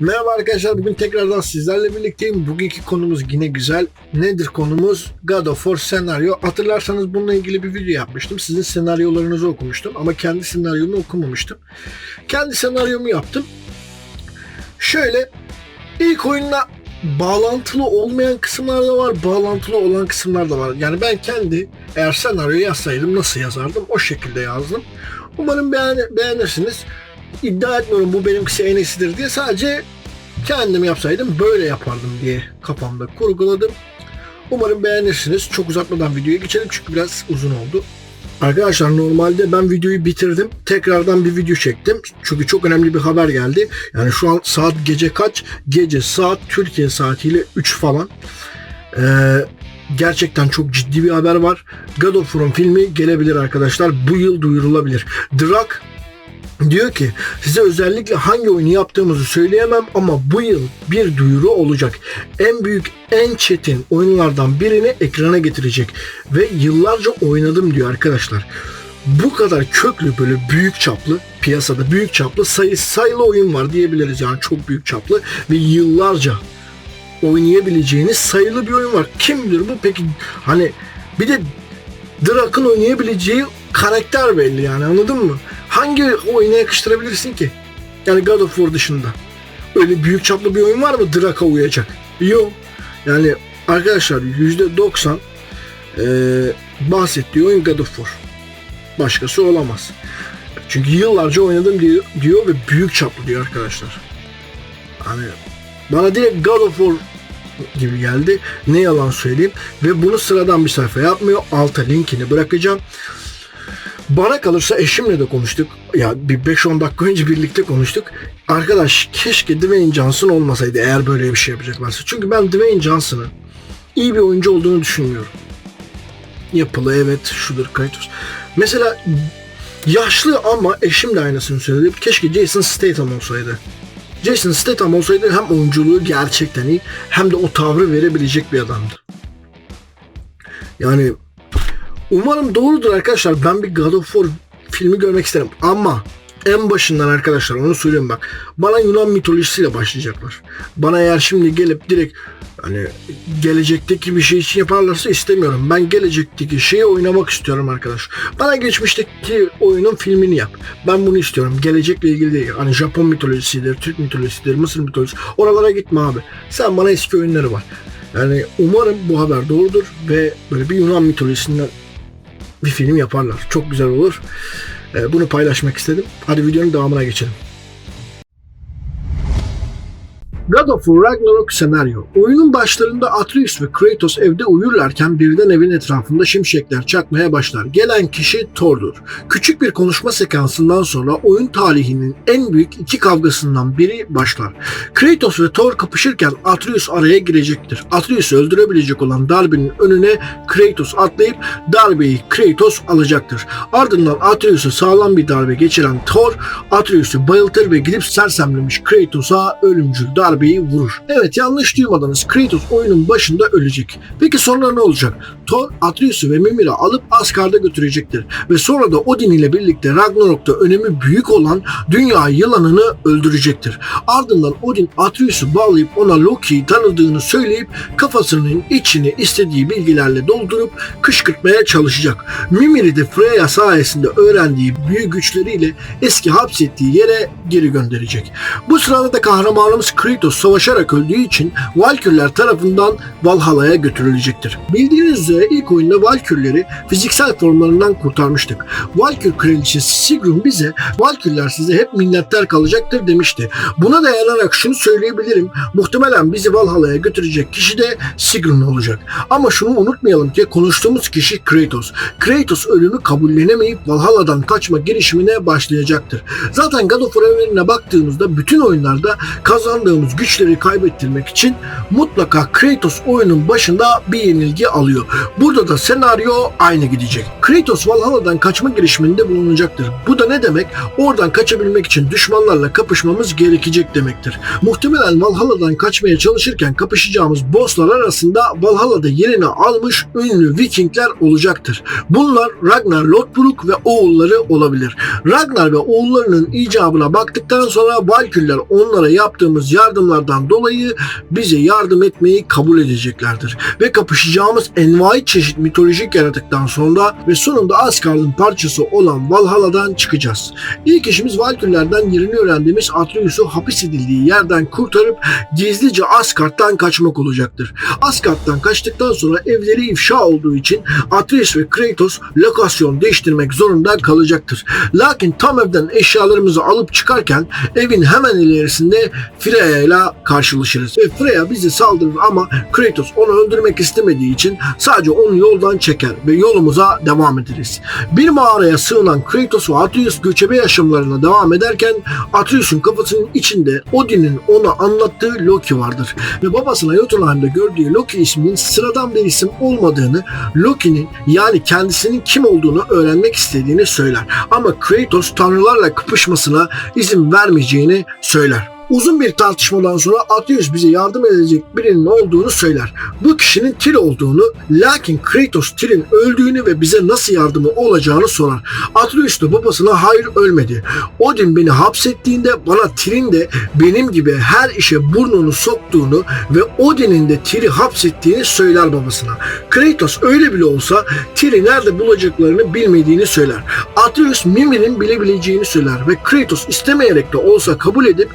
Merhaba arkadaşlar bugün tekrardan sizlerle birlikteyim. Bugünkü konumuz yine güzel. Nedir konumuz? God of War senaryo. Hatırlarsanız bununla ilgili bir video yapmıştım. Sizin senaryolarınızı okumuştum ama kendi senaryomu okumamıştım. Kendi senaryomu yaptım. Şöyle ilk oyunla bağlantılı olmayan kısımlar da var, bağlantılı olan kısımlar da var. Yani ben kendi eğer senaryo yazsaydım nasıl yazardım o şekilde yazdım. Umarım beğen- beğenirsiniz. İddia etmiyorum bu benimkisi en iyisidir diye sadece kendim yapsaydım böyle yapardım diye kafamda kurguladım. Umarım beğenirsiniz. Çok uzatmadan videoya geçelim çünkü biraz uzun oldu. Arkadaşlar normalde ben videoyu bitirdim. Tekrardan bir video çektim. Çünkü çok önemli bir haber geldi. Yani şu an saat gece kaç? Gece saat Türkiye saatiyle 3 falan. Ee, gerçekten çok ciddi bir haber var. God of War'un filmi gelebilir arkadaşlar. Bu yıl duyurulabilir. Drak Diyor ki size özellikle hangi oyunu yaptığımızı söyleyemem ama bu yıl bir duyuru olacak. En büyük, en çetin oyunlardan birini ekrana getirecek. Ve yıllarca oynadım diyor arkadaşlar. Bu kadar köklü böyle büyük çaplı piyasada büyük çaplı sayı sayılı oyun var diyebiliriz yani çok büyük çaplı ve yıllarca oynayabileceğiniz sayılı bir oyun var. Kim bilir bu peki hani bir de Drak'ın oynayabileceği karakter belli yani anladın mı? Hangi oyuna yakıştırabilirsin ki? Yani God of War dışında. Öyle büyük çaplı bir oyun var mı Drak'a uyacak? Yok. Yani arkadaşlar %90 eee bahsettiği oyun God of War. Başkası olamaz. Çünkü yıllarca oynadım diyor, diyor ve büyük çaplı diyor arkadaşlar. Hani bana direkt God of War gibi geldi. Ne yalan söyleyeyim. Ve bunu sıradan bir sayfa yapmıyor. Alta linkini bırakacağım. Bana kalırsa eşimle de konuştuk. Ya bir 5-10 dakika önce birlikte konuştuk. Arkadaş keşke Dwayne Johnson olmasaydı eğer böyle bir şey yapacaklarsa. Çünkü ben Dwayne Johnson'ın iyi bir oyuncu olduğunu düşünmüyorum. Yapılı evet şudur Kratos. Mesela yaşlı ama eşim de aynısını söyledi. Keşke Jason Statham olsaydı. Jason Statham olsaydı hem oyunculuğu gerçekten iyi hem de o tavrı verebilecek bir adamdı. Yani umarım doğrudur arkadaşlar. Ben bir God of War filmi görmek isterim ama en başından arkadaşlar onu söyleyeyim bak. Bana Yunan mitolojisiyle başlayacaklar. Bana eğer şimdi gelip direkt hani gelecekteki bir şey için yaparlarsa istemiyorum. Ben gelecekteki şeyi oynamak istiyorum arkadaş. Bana geçmişteki oyunun filmini yap. Ben bunu istiyorum. Gelecekle ilgili değil. Hani Japon mitolojisidir, Türk mitolojisidir, Mısır mitolojisi. Oralara gitme abi. Sen bana eski oyunları var. Yani umarım bu haber doğrudur ve böyle bir Yunan mitolojisinden bir film yaparlar. Çok güzel olur. Ee, Bunu paylaşmak istedim. Hadi videonun devamına geçelim. God of War Ragnarok senaryo. Oyunun başlarında Atreus ve Kratos evde uyurlarken birden evin etrafında şimşekler çakmaya başlar. Gelen kişi Thor'dur. Küçük bir konuşma sekansından sonra oyun tarihinin en büyük iki kavgasından biri başlar. Kratos ve Thor kapışırken Atreus araya girecektir. Atreus'u öldürebilecek olan darbenin önüne Kratos atlayıp darbeyi Kratos alacaktır. Ardından Atreus'a sağlam bir darbe geçiren Thor, Atreus'u bayıltır ve gidip sersemlemiş Kratos'a ölümcül darbeyi vurur. Evet yanlış duymadınız. Kratos oyunun başında ölecek. Peki sonra ne olacak? Thor, Atreus'u ve Mimir'i alıp Asgard'a götürecektir. Ve sonra da Odin ile birlikte Ragnarok'ta önemi büyük olan dünya yılanını öldürecektir. Ardından Odin Atreus'u bağlayıp ona Loki'yi tanıdığını söyleyip kafasının içini istediği bilgilerle doldurup kışkırtmaya çalışacak. Mimir'i de Freya sayesinde öğrendiği büyü güçleriyle eski hapsettiği yere geri gönderecek. Bu sırada da kahramanımız Kratos savaşarak öldüğü için Valkyrler tarafından Valhalla'ya götürülecektir. Bildiğiniz üzere ilk oyunda Valkyrleri fiziksel formlarından kurtarmıştık. Valkyr kraliçesi Sigrun bize Valkyrler size hep minnettar kalacaktır demişti. Buna dayanarak şunu söyleyebilirim. Muhtemelen bizi Valhalla'ya götürecek kişi de Sigrun olacak. Ama şunu unutmayalım ki konuştuğumuz kişi Kratos. Kratos ölümü kabullenemeyip Valhalla'dan kaçma girişimine başlayacaktır. Zaten God of War baktığımızda bütün oyunlarda kazandığımız güçleri kaybettirmek için mutlaka Kratos oyunun başında bir yenilgi alıyor. Burada da senaryo aynı gidecek. Kratos Valhalla'dan kaçma girişiminde bulunacaktır. Bu da ne demek? Oradan kaçabilmek için düşmanlarla kapışmamız gerekecek demektir. Muhtemelen Valhalla'dan kaçmaya çalışırken kapışacağımız bosslar arasında Valhalla'da yerini almış ünlü Vikingler olacaktır. Bunlar Ragnar Lothbrok ve oğulları olabilir. Ragnar ve oğullarının icabına baktıktan sonra Valkyrieler onlara yaptığımız yardımlardan dolayı bize yardım etmeyi kabul edeceklerdir. Ve kapışacağımız envai çeşit mitolojik yaratıktan sonra ve sonunda Asgard'ın parçası olan Valhalla'dan çıkacağız. İlk işimiz Valkyrielerden yerini öğrendiğimiz Atreus'u hapis edildiği yerden kurtarıp gizlice Asgard'dan kaçmak olacaktır. Asgard'dan kaçtıktan sonra evleri ifşa olduğu için Atreus ve Kratos lokasyon değiştirmek zorunda kalacaktır. Lakin tam evden eşyalarımızı alıp çıkarken evin hemen ilerisinde Freya ile karşılaşırız. Ve Freya bize saldırır ama Kratos onu öldürmek istemediği için sadece onu yoldan çeker ve yolumuza devam ederiz. Bir mağaraya sığınan Kratos ve Atreus göçebe yaşamlarına devam ederken Atreus'un kafasının içinde Odin'in ona anlattığı Loki vardır. Ve babasına Jotunheim'de gördüğü Loki isminin sıradan bir isim olmadığını, Loki'nin yani kendisinin kim olduğunu öğrenmek istediğini söyler. Ama Kratos tanrılarla kapışmasına izin vermeyeceğini söyler. Uzun bir tartışmadan sonra Atreus bize yardım edecek birinin olduğunu söyler. Bu kişinin Tyr olduğunu, lakin Kratos Tyr'in öldüğünü ve bize nasıl yardımı olacağını sorar. Atreus da babasına hayır ölmedi. Odin beni hapsettiğinde bana Tyr'in de benim gibi her işe burnunu soktuğunu ve Odin'in de Tyr'i hapsettiğini söyler babasına. Kratos öyle bile olsa Tyr'i nerede bulacaklarını bilmediğini söyler. Atreus Mimir'in bilebileceğini söyler ve Kratos istemeyerek de olsa kabul edip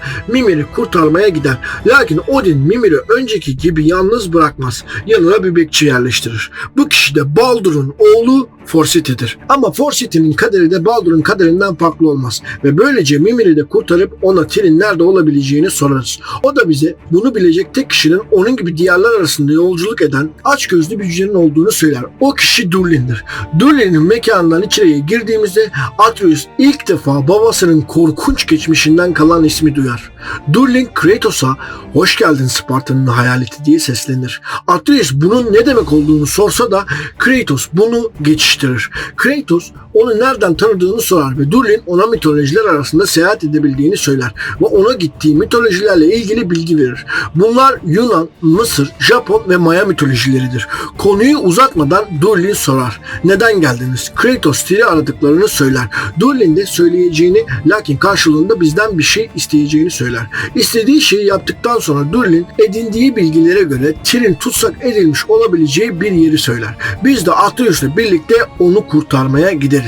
Mimir'i kurtarmaya gider. Lakin Odin Mimir'i önceki gibi yalnız bırakmaz. Yanına bir bekçi yerleştirir. Bu kişi de Baldur'un oğlu Forsyth'dir. Ama Forsyth'in kaderi de Baldur'un kaderinden farklı olmaz. Ve böylece Mimir'i de kurtarıp ona Tyr'in nerede olabileceğini sorarız. O da bize bunu bilecek tek kişinin onun gibi diğerler arasında yolculuk eden açgözlü bir cücenin olduğunu söyler. O kişi Durlin'dir. Durlin'in mekanından içeriye girdiğimizde Atreus ilk defa babasının korkunç geçmişinden kalan ismi duyar. Durlin Kratos'a hoş geldin Sparta'nın hayaleti diye seslenir. Atreus bunun ne demek olduğunu sorsa da Kratos bunu geçiştirir. Kratos onu nereden tanıdığını sorar ve Durlin ona mitolojiler arasında seyahat edebildiğini söyler ve ona gittiği mitolojilerle ilgili bilgi verir. Bunlar Yunan, Mısır, Japon ve Maya mitolojileridir. Konuyu uzatmadan Durlin sorar. Neden geldiniz? Kratos Tyr'i aradıklarını söyler. Durlin de söyleyeceğini lakin karşılığında bizden bir şey isteyeceğini söyler. İstediği şeyi yaptıktan sonra Durlin edindiği bilgilere göre Tyr'in tutsak edilmiş olabileceği bir yeri söyler. Biz de Atreus'la birlikte onu kurtarmaya gideriz.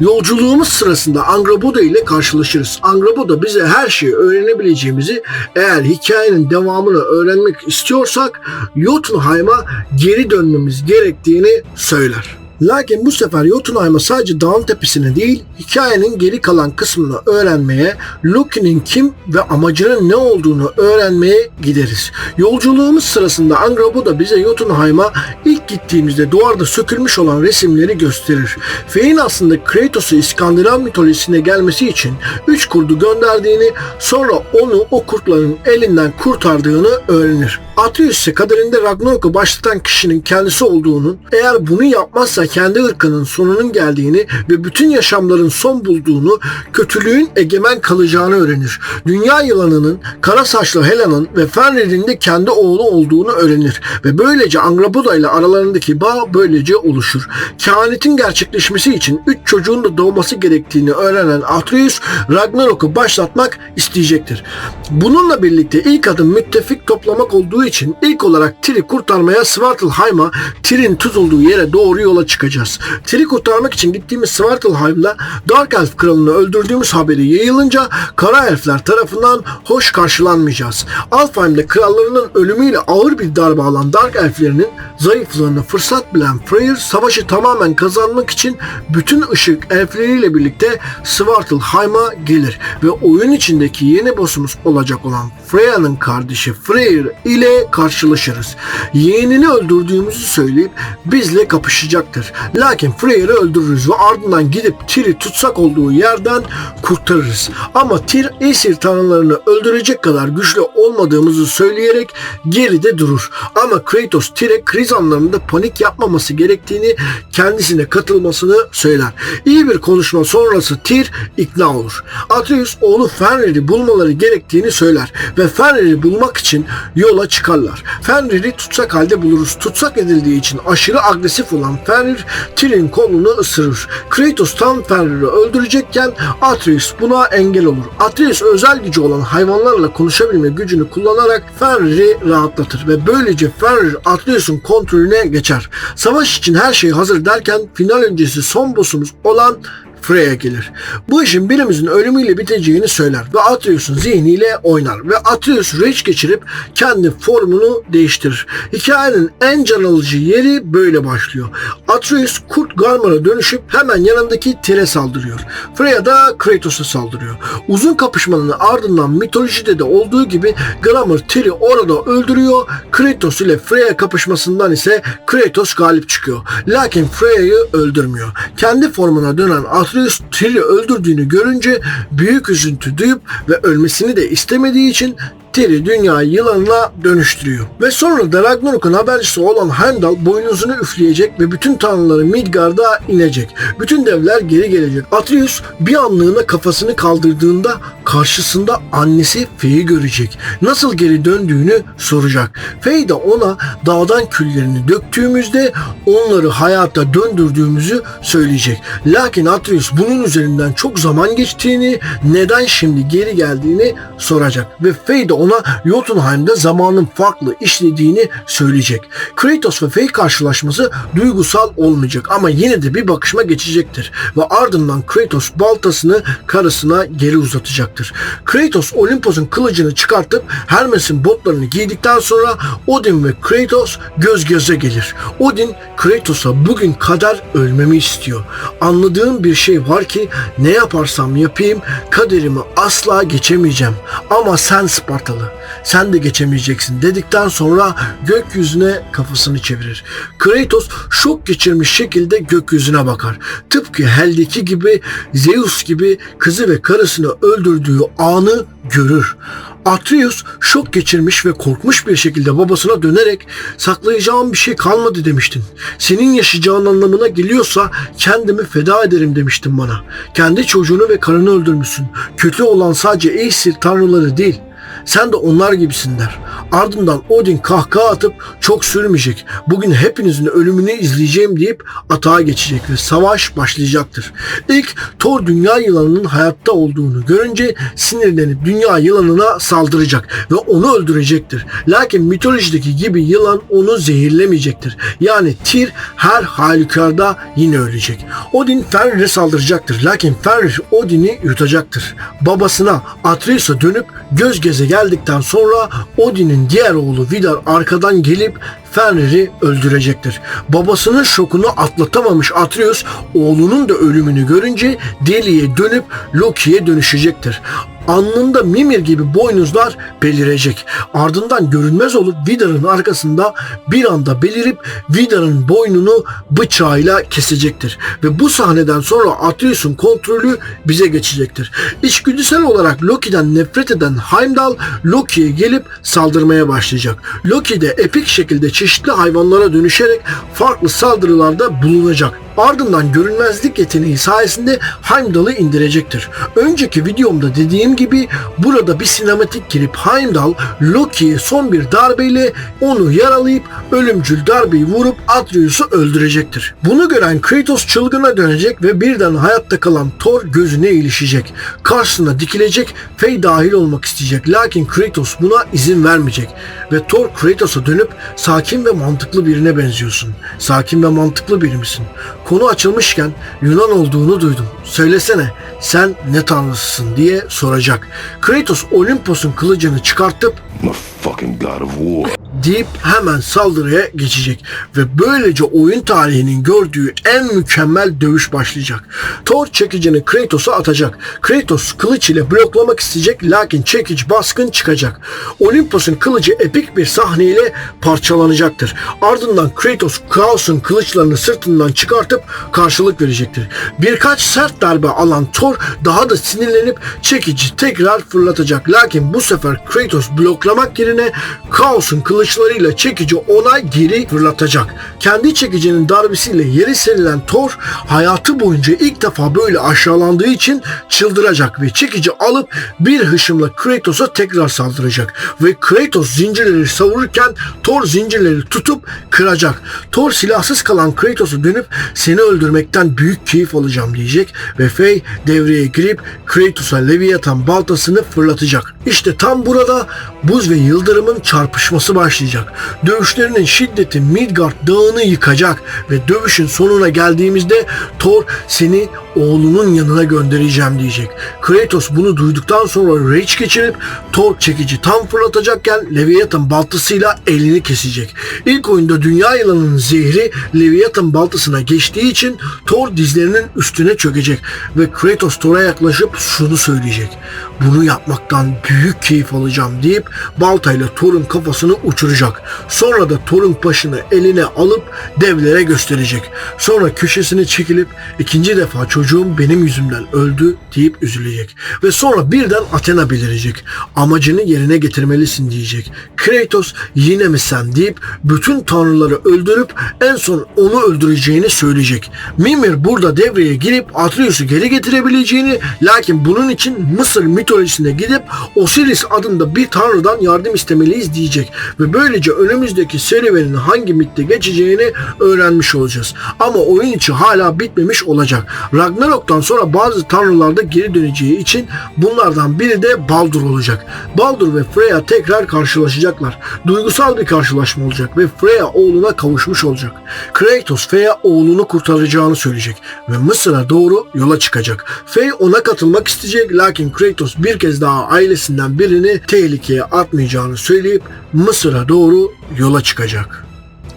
Yolculuğumuz sırasında Angraboda ile karşılaşırız. Angraboda bize her şeyi öğrenebileceğimizi eğer hikayenin devamını öğrenmek istiyorsak Jotunheim'a geri dönmemiz gerektiğini söyler. Lakin bu sefer Jotunheim'a sadece dağın tepesine değil, hikayenin geri kalan kısmını öğrenmeye, Loki'nin kim ve amacının ne olduğunu öğrenmeye gideriz. Yolculuğumuz sırasında Angrabo da bize Jotunheim'a ilk gittiğimizde duvarda sökülmüş olan resimleri gösterir. Feyin aslında Kratos'u İskandinav mitolojisine gelmesi için üç kurdu gönderdiğini, sonra onu o kurtların elinden kurtardığını öğrenir. Atreus ise kaderinde Ragnarok'u başlatan kişinin kendisi olduğunun, eğer bunu yapmazsa kendi ırkının sonunun geldiğini ve bütün yaşamların son bulduğunu, kötülüğün egemen kalacağını öğrenir. Dünya yılanının, kara saçlı Hela'nın ve Fenrir'in de kendi oğlu olduğunu öğrenir ve böylece Angraboda ile aralarındaki bağ böylece oluşur. Kehanetin gerçekleşmesi için üç çocuğun da doğması gerektiğini öğrenen Atreus, Ragnarok'u başlatmak isteyecektir. Bununla birlikte ilk adım müttefik toplamak olduğu için ilk olarak Tyr'i kurtarmaya Svartalheim'a Tyr'in tutulduğu yere doğru yola çıkacağız. Tyr'i kurtarmak için gittiğimiz Svartalheim'da Dark Elf kralını öldürdüğümüz haberi yayılınca Kara Elfler tarafından hoş karşılanmayacağız. Alfheim'de krallarının ölümüyle ağır bir darbe alan Dark Elflerinin zayıflığını fırsat bilen Freyr savaşı tamamen kazanmak için bütün ışık elfleriyle birlikte Svartalheim'a gelir ve oyun içindeki yeni boss'umuz olacak olan Freya'nın kardeşi Freyr ile karşılaşırız. Yeğenini öldürdüğümüzü söyleyip bizle kapışacaktır. Lakin Freyr'i öldürürüz ve ardından gidip Tyr'i tutsak olduğu yerden kurtarırız. Ama Tyr esir tanrılarını öldürecek kadar güçlü olmadığımızı söyleyerek geride durur. Ama Kratos Tyr'e kriz anlarında panik yapmaması gerektiğini kendisine katılmasını söyler. İyi bir konuşma sonrası Tyr ikna olur. Atreus oğlu Fenrir'i bulmaları gerektiğini söyler ve Fenrir'i bulmak için yola çıkarlar. Fenrir'i tutsak halde buluruz. Tutsak edildiği için aşırı agresif olan Fenrir Tyr'in kolunu ısırır. Kratos tam Fenrir'i öldürecekken Atreus buna engel olur. Atreus özel gücü olan hayvanlarla konuşabilme gücünü kullanarak Fenrir'i rahatlatır ve böylece Fenrir Atreus'un kontrolüne geçer. Savaş için her şey hazır derken final öncesi son boss'umuz olan Freya gelir. Bu işin birimizin ölümüyle biteceğini söyler ve Atreus'un zihniyle oynar ve Atreus rage geçirip kendi formunu değiştirir. Hikayenin en can alıcı yeri böyle başlıyor. Atreus Kurt Garmar'a dönüşüp hemen yanındaki Tyr'e saldırıyor. Freya da Kratos'a saldırıyor. Uzun kapışmanın ardından mitolojide de olduğu gibi Garmar Tyr'i orada öldürüyor. Kratos ile Freya kapışmasından ise Kratos galip çıkıyor. Lakin Freya'yı öldürmüyor. Kendi formuna dönen Atreus Tyr'i öldürdüğünü görünce büyük üzüntü duyup ve ölmesini de istemediği için Tyr'i dünya yılanına dönüştürüyor. Ve sonra da Ragnarok'un habercisi olan Heimdall boynuzunu üfleyecek ve bütün tanrıları Midgard'a inecek. Bütün devler geri gelecek. Atreus bir anlığına kafasını kaldırdığında karşısında annesi Fey'i görecek. Nasıl geri döndüğünü soracak. Fey de ona dağdan küllerini döktüğümüzde onları hayata döndürdüğümüzü söyleyecek. Lakin Atreus bunun üzerinden çok zaman geçtiğini, neden şimdi geri geldiğini soracak. Ve Fey de ona Jotunheim'de zamanın farklı işlediğini söyleyecek. Kratos ve Fey karşılaşması duygusal olmayacak ama yine de bir bakışma geçecektir. Ve ardından Kratos baltasını karısına geri uzatacaktır. Kratos Olimpos'un kılıcını çıkartıp Hermes'in botlarını giydikten sonra Odin ve Kratos göz göze gelir. Odin Kratos'a bugün kadar ölmemi istiyor. Anladığım bir şey var ki ne yaparsam yapayım kaderimi asla geçemeyeceğim. Ama sen Spartalı sen de geçemeyeceksin dedikten sonra gökyüzüne kafasını çevirir. Kratos şok geçirmiş şekilde gökyüzüne bakar. Tıpkı Hel'deki gibi Zeus gibi kızı ve karısını öldürdüğü anı görür. Atreus şok geçirmiş ve korkmuş bir şekilde babasına dönerek saklayacağım bir şey kalmadı demiştin. Senin yaşayacağın anlamına geliyorsa kendimi feda ederim demiştin bana. Kendi çocuğunu ve karını öldürmüşsün. Kötü olan sadece Aesir tanrıları değil. Sen de onlar gibisin der. Ardından Odin kahkaha atıp çok sürmeyecek. Bugün hepinizin ölümünü izleyeceğim deyip atağa geçecek ve savaş başlayacaktır. İlk Thor dünya yılanının hayatta olduğunu görünce sinirlenip dünya yılanına saldıracak ve onu öldürecektir. Lakin mitolojideki gibi yılan onu zehirlemeyecektir. Yani Tyr her halükarda yine ölecek. Odin Fenrir'e saldıracaktır. Lakin Fenrir Odin'i yutacaktır. Babasına Atreus'a dönüp göz göze geldikten sonra Odin'in diğer oğlu Vidar arkadan gelip Fenrir'i öldürecektir. Babasının şokunu atlatamamış Atreus oğlunun da ölümünü görünce deliye dönüp Loki'ye dönüşecektir. Alnında Mimir gibi boynuzlar belirecek. Ardından görünmez olup Vidar'ın arkasında bir anda belirip Vidar'ın boynunu bıçağıyla kesecektir. Ve bu sahneden sonra Atreus'un kontrolü bize geçecektir. İçgüdüsel olarak Loki'den nefret eden Heimdall Loki'ye gelip saldırmaya başlayacak. Loki de epik şekilde çeşitli hayvanlara dönüşerek farklı saldırılarda bulunacak. Ardından görünmezlik yeteneği sayesinde Heimdall'ı indirecektir. Önceki videomda dediğim gibi burada bir sinematik girip Heimdall Loki'ye son bir darbeyle onu yaralayıp ölümcül darbeyi vurup Atreus'u öldürecektir. Bunu gören Kratos çılgına dönecek ve birden hayatta kalan Thor gözüne ilişecek. Karşısına dikilecek Fey dahil olmak isteyecek. Lakin Kratos buna izin vermeyecek. Ve Thor Kratos'a dönüp sakin ve mantıklı birine benziyorsun. Sakin ve mantıklı biri misin? Konu açılmışken Yunan olduğunu duydum. Söylesene sen ne tanrısısın diye soracak. Kratos Olimpos'un kılıcını çıkartıp I'm fucking god of war. Deyip hemen saldırıya geçecek ve böylece oyun tarihinin gördüğü en mükemmel dövüş başlayacak. Thor çekicini Kratos'a atacak. Kratos kılıç ile bloklamak isteyecek lakin çekici baskın çıkacak. Olympus'un kılıcı epik bir sahneyle parçalanacaktır. Ardından Kratos Kaos'un kılıçlarını sırtından çıkartıp karşılık verecektir. Birkaç sert darbe alan Thor daha da sinirlenip çekici tekrar fırlatacak. Lakin bu sefer Kratos bloklamak yerine Kaos'un kılıçlarıyla çekici ona geri fırlatacak. Kendi çekicinin darbesiyle yeri serilen Thor hayatı boyunca ilk defa böyle aşağılandığı için çıldıracak ve çekici alıp bir hışımla Kratos'a tekrar saldıracak. Ve Kratos zincirleri savururken Thor zincirleri tutup kıracak. Thor silahsız kalan Kratos'a dönüp seni öldürmekten büyük keyif alacağım diyecek ve Faye devreye girip Kratos'a Leviathan baltasını fırlatacak. İşte tam burada buz ve yıldırımın çarpışması başlayacak. Dövüşlerinin şiddeti Midgard dağını yıkacak ve dövüşün sonuna geldiğimizde Thor seni oğlunun yanına göndereceğim diyecek. Kratos bunu duyduktan sonra rage geçirip Thor çekici tam fırlatacakken Leviathan baltasıyla elini kesecek. İlk oyunda dünya yılanının zehri Leviathan baltasına geçtiği için Thor dizlerinin üstüne çökecek ve Kratos Thor'a yaklaşıp şunu söyleyecek. Bunu yapmaktan büyük keyif alacağım deyip baltayla Thor'un kafasını uçuracak. Sonra da Thor'un başını eline alıp devlere gösterecek. Sonra köşesine çekilip ikinci defa çocuğum benim yüzümden öldü deyip üzülecek. Ve sonra birden Athena belirecek. Amacını yerine getirmelisin diyecek. Kratos yine mi sen deyip bütün tanrıları öldürüp en son onu öldüreceğini söyleyecek. Mimir burada devreye girip Atreus'u geri getirebileceğini lakin bunun için Mısır mitolojisine gidip Osiris adında bir tanrıdan yardım istemeliyiz diyecek. Ve böylece önümüzdeki serüvenin hangi mitte geçeceğini öğrenmiş olacağız. Ama oyun içi hala bitmemiş olacak. Ragnarok'tan sonra bazı tanrılar da geri döneceği için bunlardan biri de Baldur olacak. Baldur ve Freya tekrar karşılaşacaklar. Duygusal bir karşılaşma olacak ve Freya oğluna kavuşmuş olacak. Kratos Freya oğlunu kurtaracağını söyleyecek ve Mısır'a doğru yola çıkacak. Frey ona katılmak isteyecek lakin Kratos bir kez daha ailesinden birini tehlikeye atmayacağını söyleyip Mısır'a doğru yola çıkacak.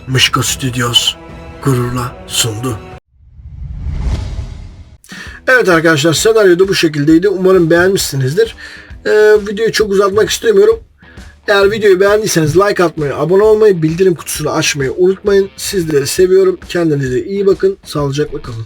Mışka Studios gururla sundu. Evet arkadaşlar senaryo da bu şekildeydi. Umarım beğenmişsinizdir. Ee, videoyu çok uzatmak istemiyorum. Eğer videoyu beğendiyseniz like atmayı, abone olmayı, bildirim kutusunu açmayı unutmayın. Sizleri seviyorum. Kendinize iyi bakın. Sağlıcakla kalın.